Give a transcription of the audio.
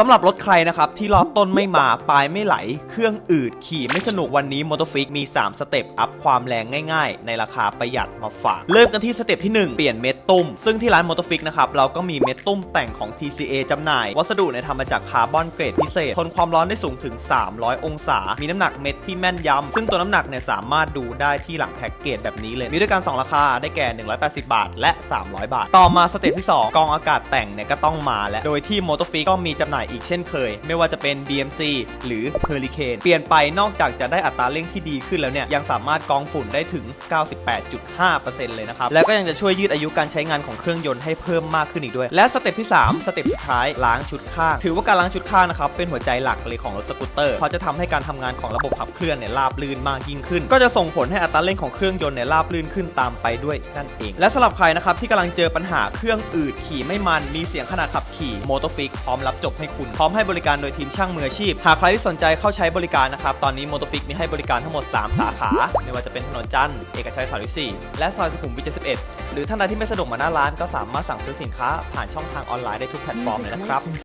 สำหรับรถใครนะครับที่ล้อต้นไม่มาปลายไม่ไหล เครื่องอืดขี่ไม่สนุกวันนี้ m o t o f i x มี 3 สเต็ป อัพความแรงง่ายๆ ในราคาประหยัดมาฝาก เริ่มกันที่สเต็ปที่ 1 เปลี่ยนเม็ดตุ้ม ซึ่งที่ร้าน m o t o f i x นะครับเราก็มีเม็ดตุ้มแต่งของ TCA จำหน่าย วัสดุเนี่ยทำมาจากคาร์บอนเกรดพิเศษ ทนความร้อนได้สูงถึง 300 องศา มีน้ำหนักเม็ดที่แม่นยำซึ่งตัวน้ำหนักเนี่ยสามารถดูได้ที่หลังแพ็กเกจแบบนี้เลยมีด้วยกันสองราคาได้แก่ 180 บาท และ 300 บาท ต่อมาสเต็ปที่ 2 กองอากาศแต่งเนี่ยก็ต้องมาแล้วโดยที่ m o t o f i x ก็มีจำหน่ายอีกเช่นเคย ไม่ว่าจะเป็น BMC หรือ Hurricane เปลี่ยนไปนอกจากจะได้อัตราเร่งที่ดีขึ้นแล้วเนี่ยยังสามารถกองฝุ่นได้ถึง 98.5%เลยนะครับ แล้วก็ยังจะช่วยยืดอายุการใช้งานของเครื่องยนต์ให้เพิ่มมากขึ้นอีกด้วย และสเต็ปที่ 3 สเต็ปสุดท้ายล้างชุดข้าง ถือว่าการล้างชุดข้างนะครับเป็นหัวใจหลักเลยของรถสกูตเตอร์เพราะจะทำให้การทำงานของระบบขับเคลื่อนเนี่ยราบลื่นมากยิ่งขึ้น ก็จะส่งผลให้อัตราเร่งของเครื่องยนต์เนี่ยราบลื่นขึ้นตามไปด้วยนั่นเอง และสำหรับใครนะครับที่กำลังเจอปัญหาเครื่องอืดขี่ไม่มันมีเสียงขณะขับขี่โมโตฟิกพร้อมรับจบให้คุณพร้อมให้บริการโดยทีมช่างมืออาชีพ หากใครที่สนใจเข้าใช้บริการนะครับ ตอนนี้โมโตฟิกมีให้บริการทั้งหมด 3 สาขา ไม่ว่าจะเป็นถนนจันทร์เอกชัย34และซอยสุขุมวิท71หรือท่านใดที่ไม่สะดวกมาหน้าร้านก็สามารถสั่งซื้อสินค้าผ่านช่องทางออนไลน์ได้ทุกแพลตฟอร์มเลยนะครับ